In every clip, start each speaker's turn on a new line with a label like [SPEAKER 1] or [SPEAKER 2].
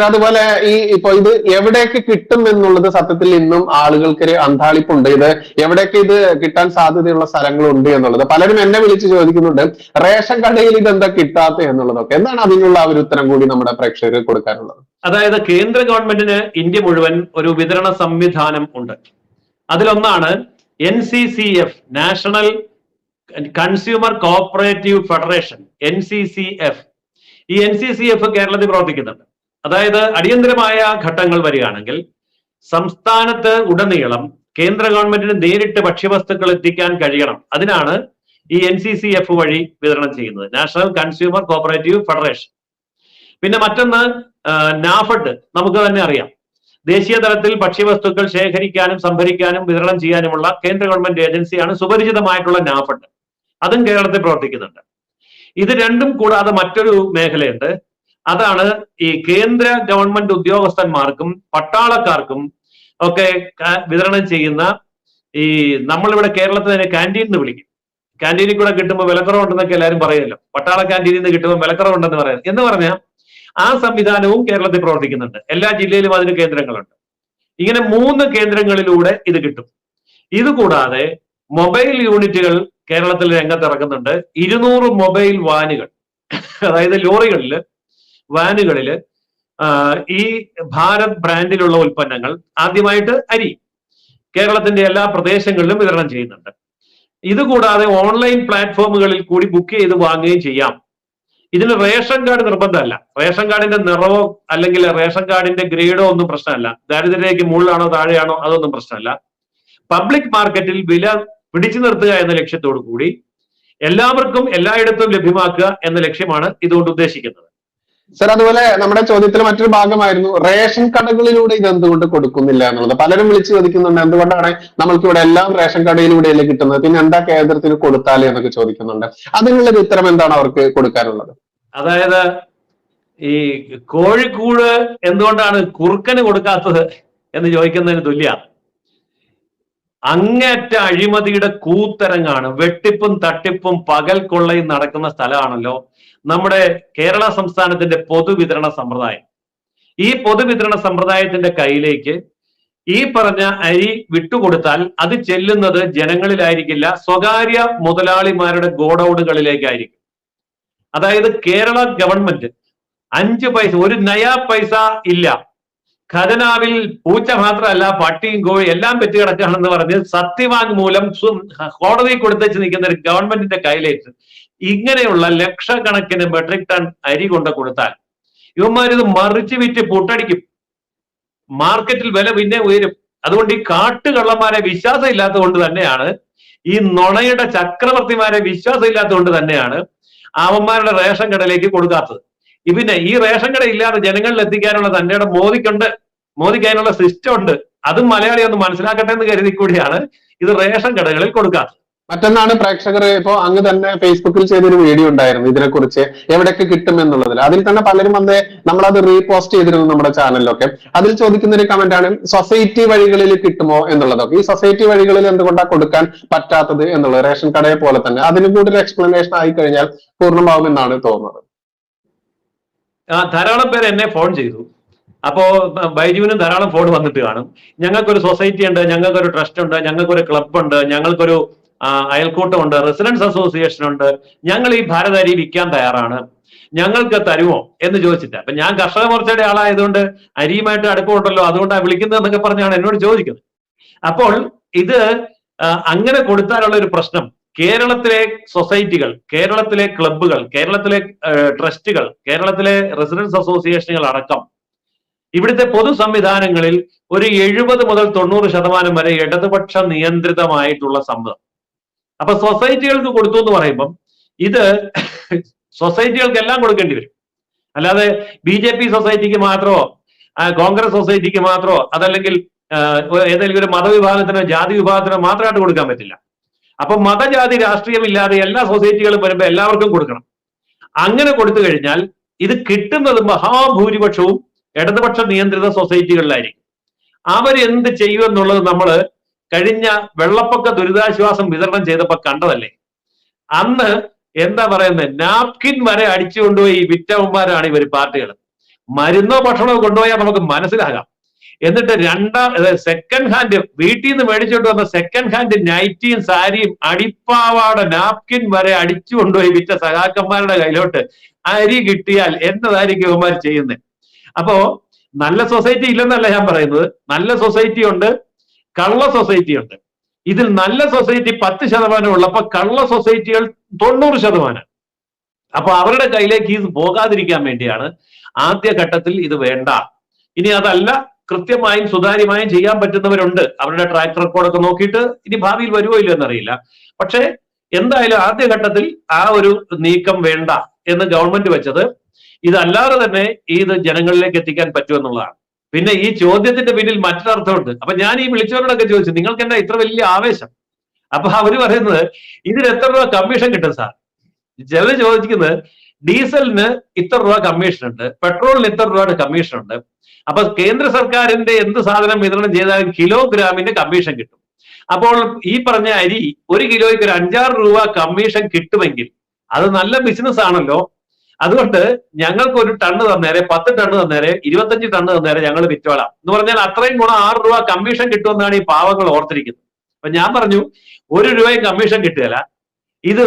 [SPEAKER 1] അതുപോലെ ഈ ഇപ്പൊ ഇത് എവിടെയൊക്കെ കിട്ടും എന്നുള്ളത് സത്യത്തിൽ ഇന്നും ആളുകൾക്കൊരു അന്താളിപ്പുണ്ട് ഇത് എവിടെയൊക്കെ ഇത് കിട്ടാൻ സാധ്യതയുള്ള സ്ഥലങ്ങളുണ്ട് എന്നുള്ളത്. പലരും എന്നെ വിളിച്ച് ചോദിക്കുന്നുണ്ട് റേഷൻ കടയിൽ ഇത് എന്താ കിട്ടാത്ത എന്നുള്ളതൊക്കെ. എന്താണ് അതിനുള്ള ആ ഒരു ഉത്തരം കൂടി നമ്മുടെ പ്രേക്ഷകർക്ക് കൊടുക്കാനുള്ളത്?
[SPEAKER 2] അതായത് കേന്ദ്ര ഗവൺമെന്റിന് ഇന്ത്യ മുഴുവൻ ഒരു വിതരണ സംവിധാനം ഉണ്ട്. അതിലൊന്നാണ് N C C F national consumer cooperative federation N C C F ഈ എൻ സി സി എഫ് കേരളത്തിൽ പ്രവർത്തിക്കുന്നുണ്ട്. അതായത് അടിയന്തരമായ ഘട്ടങ്ങൾ വരികയാണെങ്കിൽ സംസ്ഥാനത്ത് ഉടനീളം കേന്ദ്ര ഗവൺമെന്റിന് നേരിട്ട് ഭക്ഷ്യവസ്തുക്കൾ എത്തിക്കാൻ കഴിയണം. അതിനാണ് ഈ എൻ സി സി എഫ് വഴി വിതരണം ചെയ്യുന്നത്. National consumer cooperative federation. പിന്നെ മറ്റൊന്ന് നാഫഡ്. നമുക്ക് തന്നെ അറിയാം. ദേശീയ തലത്തിൽ ഭക്ഷ്യവസ്തുക്കൾ ശേഖരിക്കാനും സംഭരിക്കാനും വിതരണം ചെയ്യാനുമുള്ള കേന്ദ്ര ഗവൺമെന്റ് ഏജൻസിയാണ് സുപരിചിതമായിട്ടുള്ള നാഫഡ്. അതും കേരളത്തിൽ പ്രവർത്തിക്കുന്നുണ്ട്. ഇത് രണ്ടും കൂടാതെ മറ്റൊരു മേഖലയുണ്ട്. അതാണ് ഈ കേന്ദ്ര ഗവൺമെന്റ് ഉദ്യോഗസ്ഥന്മാർക്കും പട്ടാളക്കാർക്കും ഒക്കെ വിതരണം ചെയ്യുന്ന ഈ നമ്മളിവിടെ കേരളത്തിൽ തന്നെ ക്യാന്റീൻ എന്ന് വിളിക്കും. ക്യാന്റീനിൽ കൂടെ കിട്ടുമ്പോൾ വിലക്കുറവുണ്ടെന്നൊക്കെ എല്ലാവരും പറയുമല്ലോ. പട്ടാള ക്യാന്റീനിൽ നിന്ന് കിട്ടുമ്പോൾ വിലക്കുറവുണ്ടെന്ന് പറയുന്നത്. എന്ന് പറഞ്ഞാൽ ആ സംവിധാനവും കേരളത്തിൽ പ്രവർത്തിക്കുന്നുണ്ട്. എല്ലാ ജില്ലയിലും അതിന് കേന്ദ്രങ്ങളുണ്ട്. ഇങ്ങനെ മൂന്ന് കേന്ദ്രങ്ങളിലൂടെ ഇത് കിട്ടും. ഇതുകൂടാതെ മൊബൈൽ യൂണിറ്റുകൾ കേരളത്തിൽ രംഗത്തിറക്കുന്നുണ്ട് ഇരുന്നൂറ് മൊബൈൽ വാനുകൾ അതായത് ലോറികളിൽ വാനുകളിൽ ഈ ഭാരത് ബ്രാൻഡിലുള്ള ഉൽപ്പന്നങ്ങൾ ആദ്യമായിട്ട് അരി കേരളത്തിന്റെ എല്ലാ പ്രദേശങ്ങളിലും വിതരണം ചെയ്യുന്നുണ്ട്. ഇതുകൂടാതെ ഓൺലൈൻ പ്ലാറ്റ്ഫോമുകളിൽ കൂടി ബുക്ക് ചെയ്ത് വാങ്ങുകയും ചെയ്യാം. ഇതിന് റേഷൻ കാർഡ് നിർബന്ധമല്ല. റേഷൻ കാർഡിന്റെ നിറവോ അല്ലെങ്കിൽ റേഷൻ കാർഡിന്റെ ഗ്രേഡോ ഒന്നും പ്രശ്നമല്ല. ദാരിദ്ര്യരേഖയ്ക്ക് മുകളിലാണോ താഴെയാണോ അതൊന്നും പ്രശ്നമല്ല. പബ്ലിക് മാർക്കറ്റിൽ വില പിടിച്ചു നിർത്തുക എന്ന ലക്ഷ്യത്തോടു കൂടി എല്ലാവർക്കും എല്ലായിടത്തും ലഭ്യമാക്കുക എന്ന ലക്ഷ്യമാണ് ഇതുകൊണ്ട് ഉദ്ദേശിക്കുന്നത്.
[SPEAKER 1] സർ അതുപോലെ നമ്മുടെ ചോദ്യത്തിലെ മറ്റൊരു ഭാഗമായിരുന്നു റേഷൻ കടകളിലൂടെ ഇത് എന്തുകൊണ്ട് കൊടുക്കുന്നില്ല എന്നുള്ളത്. പലരും വിളിച്ച് ചോദിക്കുന്നുണ്ട് എന്തുകൊണ്ടാണ് നമ്മൾക്ക് ഇവിടെ എല്ലാം റേഷൻ കടയിലൂടെയല്ലേ കിട്ടുന്നത്? പിന്നെ എന്താ കേന്ദ്രത്തിന് കൊടുത്താലേ എന്നൊക്കെ ചോദിക്കുന്നുണ്ട്. അതിനുള്ളൊരു ഉത്തരം എന്താണ് അവർക്ക് കൊടുക്കാനുള്ളത്?
[SPEAKER 2] അതായത് ഈ കോഴിക്കൂട് എന്തുകൊണ്ടാണ് കുറുക്കന് കൊടുക്കാത്തത് എന്ന് ചോദിക്കുന്നതിന് തുല്യ. അങ്ങേറ്റ അഴിമതിയുടെ കൂത്തരങ്ങാണ് വെട്ടിപ്പും തട്ടിപ്പും പകൽ കൊള്ളയും നടക്കുന്ന സ്ഥലമാണല്ലോ നമ്മുടെ കേരള സംസ്ഥാനത്തിന്റെ പൊതുവിതരണ സമ്പ്രദായം. ഈ പൊതുവിതരണ സമ്പ്രദായത്തിന്റെ കയ്യിലേക്ക് ഈ പറഞ്ഞ അരി വിട്ടുകൊടുത്താൽ അത് ചെല്ലുന്നത് ജനങ്ങളിലായിരിക്കില്ല സ്വകാര്യ മുതലാളിമാരുടെ ഗോഡൌണുകളിലേക്കായിരിക്കും. അതായത് കേരള ഗവൺമെന്റ് അഞ്ച് പൈസ ഒരു നയാ പൈസ ഇല്ല. ഖജനാവിൽ പൂച്ച മാത്രമല്ല പട്ടിയും കോഴി എല്ലാം പെറ്റി കിടക്കുകയാണെന്ന് പറഞ്ഞ് സത്യവാങ്മൂലം മൂലം കോടതി കൊടുത്തേച്ച് നിൽക്കുന്ന ഒരു ഗവൺമെന്റിന്റെ കയ്യിലേക്ക് ഇങ്ങനെയുള്ള ലക്ഷക്കണക്കിന് മെട്രിക് ടൺ അരി കൊണ്ട് കൊടുത്താൽ ഇവന്മാരിത് മറിച്ച് വിറ്റ് പൊട്ടടിക്കും. മാർക്കറ്റിൽ വില പിന്നെ ഉയരും. അതുകൊണ്ട് ഈ കാട്ടുകള്ളന്മാരെ വിശ്വാസം ഇല്ലാത്തത് കൊണ്ട് തന്നെയാണ് ഈ നുണയുടെ ചക്രവർത്തിമാരെ വിശ്വാസം ഇല്ലാത്തത് കൊണ്ട് തന്നെയാണ് അവന്മാരുടെ റേഷൻ കടയിലേക്ക് കൊടുക്കാത്തത്. പിന്നെ ഈ റേഷൻ കട ഇല്ലാതെ ജനങ്ങളിൽ എത്തിക്കാനുള്ള തന്റെ മോദിക്കുണ്ട്. മോദിക്ക് അതിനുള്ള സിസ്റ്റം ഉണ്ട്. അതും മലയാളി ഒന്ന് മനസ്സിലാക്കട്ടെ എന്ന് കരുതി കൂടിയാണ് ഇത് റേഷൻ കടകളിൽ കൊടുക്കാത്തത്.
[SPEAKER 1] മറ്റൊന്നാണ് പ്രേക്ഷകർ ഇപ്പോ അങ്ങ് തന്നെ ഫേസ്ബുക്കിൽ ചെയ്തൊരു വീഡിയോ ഉണ്ടായിരുന്നു ഇതിനെക്കുറിച്ച് എവിടെയൊക്കെ കിട്ടും എന്നുള്ളതിൽ അതിൽ തന്നെ പലരും വന്ന് നമ്മളത് റീപോസ്റ്റ് ചെയ്തിരുന്നു നമ്മുടെ ചാനലിലൊക്കെ അതിൽ ചോദിക്കുന്ന ഒരു കമന്റ് ആണ് സൊസൈറ്റി വഴികളിൽ കിട്ടുമോ എന്നുള്ളതൊക്കെ. ഈ സൊസൈറ്റി വഴികളിൽ എന്തുകൊണ്ടാണ് കൊടുക്കാൻ പറ്റാത്തത് എന്നുള്ളത് റേഷൻ കടയെ പോലെ തന്നെ. അതിന് കൂടി ഒരു എക്സ്പ്ലനേഷൻ ആയി കഴിഞ്ഞാൽ പൂർണമാവുമെന്നാണ് തോന്നുന്നത്.
[SPEAKER 2] ധാരാളം പേര് എന്നെ ഫോൺ ചെയ്തു. അപ്പോ ബൈജുവിനും ധാരാളം ഫോൺ വന്നിട്ട് കാണും. ഞങ്ങൾക്കൊരു സൊസൈറ്റി ഉണ്ട് ഞങ്ങൾക്കൊരു ട്രസ്റ്റ് ഉണ്ട് ഞങ്ങൾക്കൊരു ക്ലബ് ഉണ്ട് ഞങ്ങൾക്കൊരു അയൽക്കൂട്ടമുണ്ട് റെസിഡൻസ് അസോസിയേഷൻ ഉണ്ട്. ഞങ്ങൾ ഈ ഭാരത അരി വിൽക്കാൻ തയ്യാറാണ്. ഞങ്ങൾക്ക് തരുമോ എന്ന് ചോദിച്ചിട്ട്. അപ്പൊ ഞാൻ കർഷക മോർച്ചയുടെ ആളായതുകൊണ്ട് അരിയുമായിട്ട് അടുപ്പമുണ്ടല്ലോ അതുകൊണ്ടാണ് വിളിക്കുന്നത് എന്നൊക്കെ പറഞ്ഞാണ് എന്നോട് ചോദിക്കുന്നത്. അപ്പോൾ ഇത് അങ്ങനെ കൊടുത്താലുള്ള ഒരു പ്രശ്നം കേരളത്തിലെ സൊസൈറ്റികൾ കേരളത്തിലെ ക്ലബ്ബുകൾ കേരളത്തിലെ ട്രസ്റ്റുകൾ കേരളത്തിലെ റെസിഡൻസ് അസോസിയേഷനുകൾ അടക്കം ഇവിടുത്തെ പൊതു സംവിധാനങ്ങളിൽ ഒരു എഴുപത് മുതൽ തൊണ്ണൂറ് ശതമാനം വരെ ഇടതുപക്ഷ നിയന്ത്രിതമായിട്ടുള്ള സമ്മതം. അപ്പൊ സൊസൈറ്റികൾക്ക് കൊടുത്തു എന്ന് പറയുമ്പം ഇത് സൊസൈറ്റികൾക്ക് എല്ലാം കൊടുക്കേണ്ടി വരും. അല്ലാതെ ബി ജെ പി സൊസൈറ്റിക്ക് മാത്രമോ കോൺഗ്രസ് സൊസൈറ്റിക്ക് മാത്രമോ അതല്ലെങ്കിൽ ഏതെങ്കിലും ഒരു മതവിഭാഗത്തിനോ ജാതി വിഭാഗത്തിനോ മാത്രമായിട്ട് കൊടുക്കാൻ പറ്റില്ല. അപ്പൊ മതജാതി രാഷ്ട്രീയം ഇല്ലാതെ എല്ലാ സൊസൈറ്റികളും വരുമ്പോൾ എല്ലാവർക്കും കൊടുക്കണം. അങ്ങനെ കൊടുത്തു കഴിഞ്ഞാൽ ഇത് കിട്ടുന്നത് മഹാഭൂരിപക്ഷവും ഇടതുപക്ഷ നിയന്ത്രിത സൊസൈറ്റികളിലായിരിക്കും അവരെന്ത് ചെയ്യുമെന്നുള്ളത് നമ്മൾ കഴിഞ്ഞ വെള്ളപ്പൊക്ക ദുരിതാശ്വാസം വിതരണം ചെയ്തപ്പോ കണ്ടതല്ലേ? അന്ന് എന്താ പറയുന്നത് നാപ്കിൻ വരെ അടിച്ചു കൊണ്ടുപോയി വിറ്റവന്മാരാണ് ഇവർ പാർട്ടികൾ. മരുന്നോ ഭക്ഷണമോ കൊണ്ടുപോയാൽ നമുക്ക് മനസ്സിലാകാം. എന്നിട്ട് രണ്ടാം സെക്കൻഡ് ഹാൻഡ് വീട്ടിൽ നിന്ന് മേടിച്ചോണ്ട് വന്ന സെക്കൻഡ് ഹാൻഡ് നൈറ്റിയും സാരിയും അടിപ്പാവാട നാപ്കിൻ വരെ അടിച്ചു കൊണ്ടുപോയി വിറ്റ സഹാക്കന്മാരുടെ കയ്യിലോട്ട് അരി കിട്ടിയാൽ എന്നതായിരിക്കും ഇവന്മാർ ചെയ്യുന്നത് അപ്പോ നല്ല സൊസൈറ്റി ഇല്ലെന്നല്ല ഞാൻ പറയുന്നത്. നല്ല സൊസൈറ്റി ഉണ്ട്. കള്ള സൊസൈറ്റി ഉണ്ട്. ഇതിൽ നല്ല സൊസൈറ്റി പത്ത് ശതമാനം ഉള്ളപ്പോ കള്ള സൊസൈറ്റികൾ തൊണ്ണൂറ് ശതമാനം. അപ്പൊ അവരുടെ കയ്യിലേക്ക് ഇത് പോകാതിരിക്കാൻ വേണ്ടിയാണ് ആദ്യ ഘട്ടത്തിൽ ഇത് വേണ്ട. ഇനി അതല്ല കൃത്യമായും സുതാര്യമായും ചെയ്യാൻ പറ്റുന്നവരുണ്ട്. അവരുടെ ട്രാക്ക് റെക്കോർഡൊക്കെ നോക്കിയിട്ട് ഇനി ഭാവിയിൽ വരുമോ ഇല്ലയോ എന്നറിയില്ല. പക്ഷേ എന്തായാലും ആദ്യ ഘട്ടത്തിൽ ആ ഒരു നീക്കം വേണ്ട എന്ന് ഗവൺമെന്റ് വെച്ചത് ഇതല്ലാതെ തന്നെ ഇത് ജനങ്ങളിലേക്ക് എത്തിക്കാൻ പറ്റുമെന്നുള്ളതാണ്. പിന്നെ ഈ ചോദ്യത്തിന്റെ പിന്നിൽ മറ്റൊരർത്ഥമുണ്ട്. അപ്പൊ ഞാൻ ഈ വിളിച്ചവരോടൊക്കെ ചോദിച്ചു നിങ്ങൾക്ക് എന്താ ഇത്ര വലിയ ആവേശം? അപ്പൊ അവർ പറയുന്നത് ഇതിന് എത്ര രൂപ കമ്മീഷൻ കിട്ടും സാർ ചിലർ ചോദിക്കുന്നത് ഡീസലിന് ഇത്ര രൂപ കമ്മീഷൻ ഉണ്ട് പെട്രോളിന് ഇത്ര രൂപയുടെ കമ്മീഷൻ ഉണ്ട്. അപ്പൊ കേന്ദ്ര സർക്കാരിന്റെ എന്ത് സാധനം വിതരണം ചെയ്താലും കിലോഗ്രാമിന്റെ കമ്മീഷൻ കിട്ടും. അപ്പോൾ ഈ പറഞ്ഞ അരി ഒരു കിലോയ്ക്ക് ഒരു അഞ്ചാറ് രൂപ കമ്മീഷൻ കിട്ടുമെങ്കിൽ അത് നല്ല ബിസിനസ് ആണല്ലോ അതുകൊണ്ട് ഞങ്ങൾക്ക് ഒരു ടണ്ണ് തന്നേരെ പത്ത് ടണ്ണ് തന്നേരെ ഇരുപത്തഞ്ച് ടണ്ണ് തന്നേരെ ഞങ്ങൾ വിറ്റോളാം. എന്ന് പറഞ്ഞാൽ അത്രയും ഗുണം ആറ് രൂപ കമ്മീഷൻ കിട്ടുമെന്നാണ് ഈ പാവങ്ങൾ ഓർത്തിരിക്കുന്നത്. അപ്പൊ ഞാൻ പറഞ്ഞു ഒരു രൂപയും കമ്മീഷൻ കിട്ടുകയില്ല. ഇത്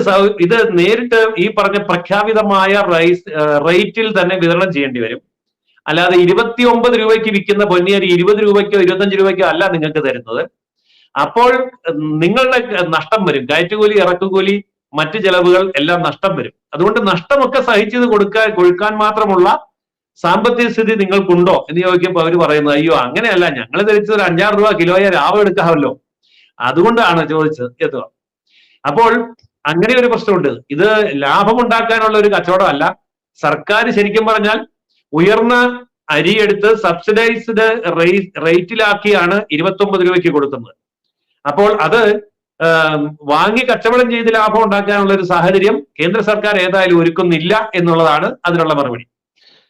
[SPEAKER 2] ഇത് നേരിട്ട് ഈ പറഞ്ഞ പ്രഖ്യാപിതമായ റൈസ് റേറ്റിൽ തന്നെ വിതരണം ചെയ്യേണ്ടി വരും. അല്ലാതെ ഇരുപത്തി ഒമ്പത് രൂപയ്ക്ക് വിൽക്കുന്ന പൊന്നിയരി ഇരുപത് രൂപയ്ക്കോ ഇരുപത്തഞ്ച് രൂപയ്ക്കോ അല്ല നിങ്ങൾക്ക് തരുന്നത്. അപ്പോൾ നിങ്ങളുടെ നഷ്ടം വരും. കയറ്റുകൂലി ഇറക്കുകൂലി മറ്റ് ചെലവുകൾ എല്ലാം നഷ്ടം വരും. അതുകൊണ്ട് നഷ്ടമൊക്കെ സഹിച്ചത് കൊടുക്കാൻ കൊടുക്കാൻ മാത്രമുള്ള സാമ്പത്തിക സ്ഥിതി നിങ്ങൾക്കുണ്ടോ എന്ന് ചോദിക്കുമ്പോൾ അവർ പറയുന്നത് അയ്യോ അങ്ങനെയല്ല. ഞങ്ങൾ ധരിച്ചത് ഒരു അഞ്ചാറ് രൂപ കിലോയെ ലാഭം എടുക്കാമല്ലോ. അതുകൊണ്ടാണ് ചോദിച്ചത് എത്തുക അപ്പോൾ അങ്ങനെ ഒരു പ്രശ്നമുണ്ട്. ഇത് ലാഭം ഉണ്ടാക്കാനുള്ള ഒരു കച്ചവടമല്ല. സർക്കാർ ശരിക്കും പറഞ്ഞാൽ ഉയർന്ന അരി അരിയെടുത്ത് സബ്സിഡൈസ്ഡ് റേറ്റിലാക്കിയാണ് ഇരുപത്തി ഒമ്പത് രൂപയ്ക്ക് കൊടുക്കുന്നത്. അപ്പോൾ അത് വാങ്ങി കച്ചവടം ചെയ്ത് ലാഭം ഉണ്ടാക്കാനുള്ള ഒരു സാഹചര്യം കേന്ദ്ര സർക്കാർ ഏതായാലും ഒരുക്കുന്നില്ല എന്നുള്ളതാണ് അതിനുള്ള മറുപടി.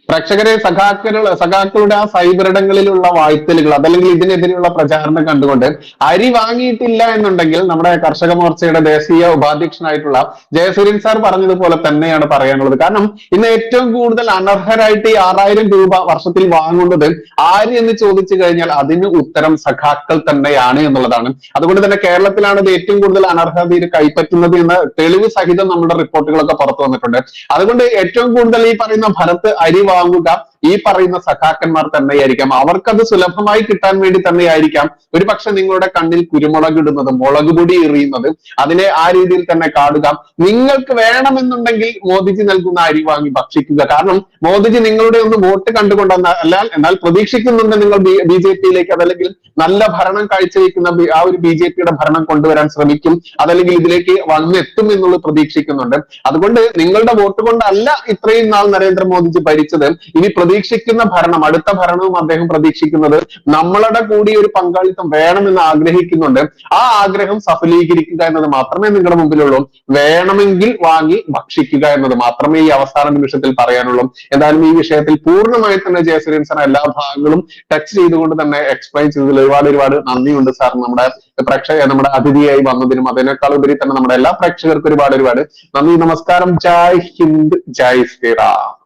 [SPEAKER 1] പ്രേക്ഷകരെ സഖാക്കളുടെ സഖാക്കളുടെ ആ സൈബറിടങ്ങളിലുള്ള വായ്പലുകൾ അതല്ലെങ്കിൽ ഇതിനെതിരെയുള്ള പ്രചാരണം കണ്ടുകൊണ്ട് അരി വാങ്ങിയിട്ടില്ല എന്നുണ്ടെങ്കിൽ നമ്മുടെ കർഷക മോർച്ചയുടെ ദേശീയ ഉപാധ്യക്ഷനായിട്ടുള്ള ജയസുരൻ സാർ പറഞ്ഞതുപോലെ തന്നെയാണ് പറയാനുള്ളത്. കാരണം ഇന്ന് ഏറ്റവും കൂടുതൽ അനർഹരായിട്ട് ഈ ആറായിരം രൂപ വർഷത്തിൽ വാങ്ങുന്നത് ആര് എന്ന് ചോദിച്ചു കഴിഞ്ഞാൽ അതിന് ഉത്തരം സഖാക്കൾ തന്നെയാണ് എന്നുള്ളതാണ്. അതുകൊണ്ട് തന്നെ കേരളത്തിലാണ് ഇത് ഏറ്റവും കൂടുതൽ അനർഹതയിൽ കൈപ്പറ്റുന്നത് എന്ന തെളിവ് സഹിതം നമ്മുടെ റിപ്പോർട്ടുകളൊക്കെ പുറത്തു വന്നിട്ടുണ്ട്. അതുകൊണ്ട് ഏറ്റവും കൂടുതൽ ഈ പറയുന്ന ഭരത്ത് അരി lá lugar ഈ പറയുന്ന സഖാക്കന്മാർ തന്നെയായിരിക്കാം. അവർക്കത് സുലഭമായി കിട്ടാൻ വേണ്ടി തന്നെയായിരിക്കാം. ഒരു പക്ഷെ നിങ്ങളുടെ കണ്ണിൽ കുരുമുളക് ഇടുന്നത് മുളക് പൊടി എറിയുന്നത് അതിനെ ആ രീതിയിൽ തന്നെ കാണുക നിങ്ങൾക്ക് വേണമെന്നുണ്ടെങ്കിൽ മോദിജി നൽകുന്ന അരി വാങ്ങി ഭക്ഷിക്കുക. കാരണം മോദിജി നിങ്ങളുടെ ഒന്ന് വോട്ട് കണ്ടുകൊണ്ട് അല്ല എന്നാൽ പ്രതീക്ഷിക്കുന്നുണ്ട് നിങ്ങൾ ബി ജെ പിയിലേക്ക് അതല്ലെങ്കിൽ നല്ല ഭരണം കാഴ്ചവെക്കുന്ന ആ ഒരു ബി ജെ പിയുടെ ഭരണം കൊണ്ടുവരാൻ ശ്രമിക്കും. അതല്ലെങ്കിൽ ഇതിലേക്ക് വന്നെത്തും എന്നുള്ളത് പ്രതീക്ഷിക്കുന്നുണ്ട്. അതുകൊണ്ട് നിങ്ങളുടെ വോട്ട് കൊണ്ടല്ല ഇത്രയും നാൾ നരേന്ദ്രമോദിജി ഭരിച്ചത്. ഇനി പ്രതീക്ഷിക്കുന്ന ഭരണം അടുത്ത ഭരണവും അദ്ദേഹം പ്രതീക്ഷിക്കുന്നത് നമ്മളുടെ കൂടി ഒരു പങ്കാളിത്തം വേണമെന്ന് ആഗ്രഹിക്കുന്നുണ്ട്. ആ ആഗ്രഹം സഫലീകരിക്കുക എന്നത് മാത്രമേ നിങ്ങളുടെ മുമ്പിലുള്ളൂ. വേണമെങ്കിൽ വാങ്ങി ഭക്ഷിക്കുക എന്നത് മാത്രമേ ഈ അവസാന നിമിഷത്തിൽ പറയാനുള്ളൂ. എന്തായാലും ഈ വിഷയത്തിൽ പൂർണമായി തന്നെ ജയസുരേൻ സാർ എല്ലാ ഭാഗങ്ങളും ടച്ച് ചെയ്തുകൊണ്ട് തന്നെ എക്സ്പ്ലെയിൻ ചെയ്തതിൽ ഒരുപാട് ഒരുപാട് നന്ദിയുണ്ട് സാർ നമ്മുടെ പ്രേക്ഷക നമ്മുടെ അതിഥിയായി വന്നതിനും അതിനേക്കാൾ ഉപരി തന്നെ നമ്മുടെ എല്ലാ പ്രേക്ഷകർക്കും ഒരുപാട് ഒരുപാട് നന്ദി നമസ്കാരം. ജയ് ഹിന്ദ് ജയ് ശ്രീറാം.